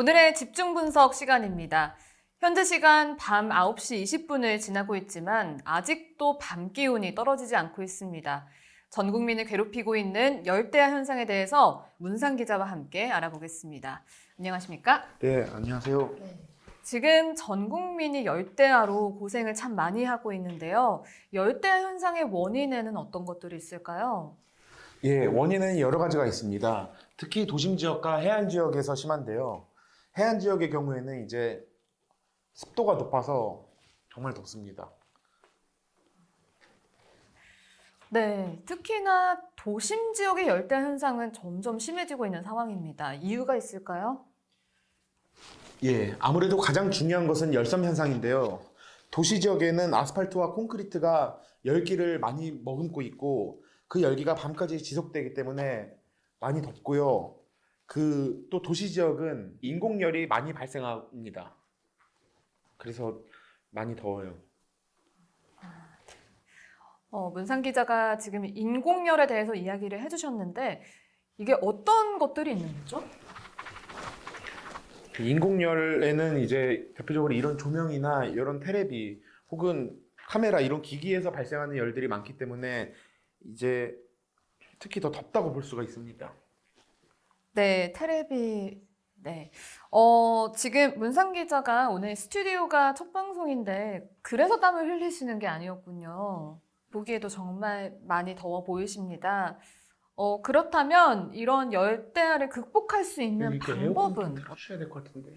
오늘의 집중 분석 시간입니다. 현재 시간 밤 9시 20분을 지나고 있지만 아직도 밤 기온이 떨어지지 않고 있습니다. 전 국민을 괴롭히고 있는 열대야 현상에 대해서 문상 기자와 함께 알아보겠습니다. 안녕하십니까? 네, 안녕하세요. 지금 전 국민이 열대야로 고생을 참 많이 하고 있는데요. 열대야 현상의 원인에는 어떤 것들이 있을까요? 예, 원인은 여러 가지가 있습니다. 특히 도심 지역과 해안 지역에서 심한데요. 해안 지역의 경우에는 이제 습도가 높아서 정말 덥습니다. 네, 특히나 도심 지역의 열대야 현상은 점점 심해지고 있는 상황입니다. 이유가 있을까요? 예, 아무래도 가장 중요한 것은 열섬 현상인데요. 도시 지역에는 아스팔트와 콘크리트가 열기를 많이 머금고 있고 그 열기가 밤까지 지속되기 때문에 많이 덥고요. 그 또 도시 지역은 인공열이 많이 발생합니다. 그래서 많이 더워요. 어, 문상 기자가 지금 인공열에 대해서 이야기를 해주셨는데 이게 어떤 것들이 있는 거죠? 그 인공열에는 이제 대표적으로 이런 조명이나 이런 테레비 혹은 카메라 이런 기기에서 발생하는 열들이 많기 때문에 이제 특히 더 덥다고 볼 수가 있습니다. 네, 테레비. 네. 어, 지금 문상 기자가 오늘 스튜디오가 첫 방송인데 그래서 땀을 흘리시는 게 아니었군요. 보기에도 정말 많이 더워 보이십니다. 어, 그렇다면 이런 열대야를 극복할 수 있는 방법은 틀어주셔야 될 것 같은데.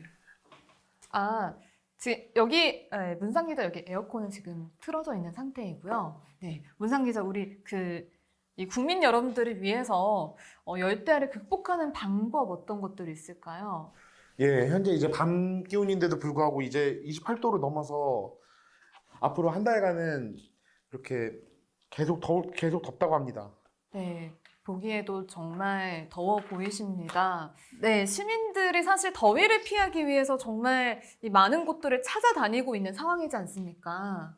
아, 지, 여기 네, 문상 기자 여기 에어컨은 지금 틀어져 있는 상태이고요. 네, 문상 기자 우리 그 이 국민 여러분들을 위해서 어, 열대야를 극복하는 방법 어떤 것들이 있을까요? 예, 현재 이제 밤 기온인데도 불구하고 이제 28도로 넘어서 앞으로 한 달간은 이렇게 계속 더 계속 덥다고 합니다. 네, 보기에도 정말 더워 보이십니다. 네, 시민들이 사실 더위를 피하기 위해서 정말 이 많은 곳들을 찾아다니고 있는 상황이지 않습니까?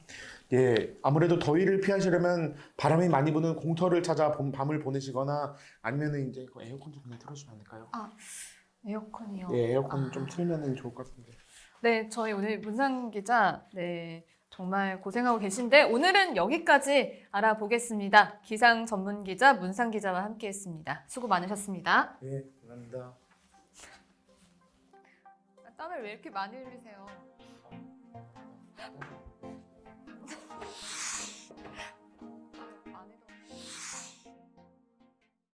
예, 아무래도 더위를 피하시려면 바람이 많이 부는 공터를 찾아 봄- 밤을 보내시거나 아니면은 이제 그 에어컨 좀 그냥 틀어주면 안 될까요? 에어컨이요. 예, 에어컨 아. 좀 틀면은 좋을 것 같은데. 네, 저희 오늘 문상 기자, 네, 정말 고생하고 계신데 오늘은 여기까지 알아보겠습니다. 기상 전문 기자 문상 기자와 함께했습니다. 수고 많으셨습니다. 예, 감사합니다. 땀을 왜 이렇게 많이 흘리세요?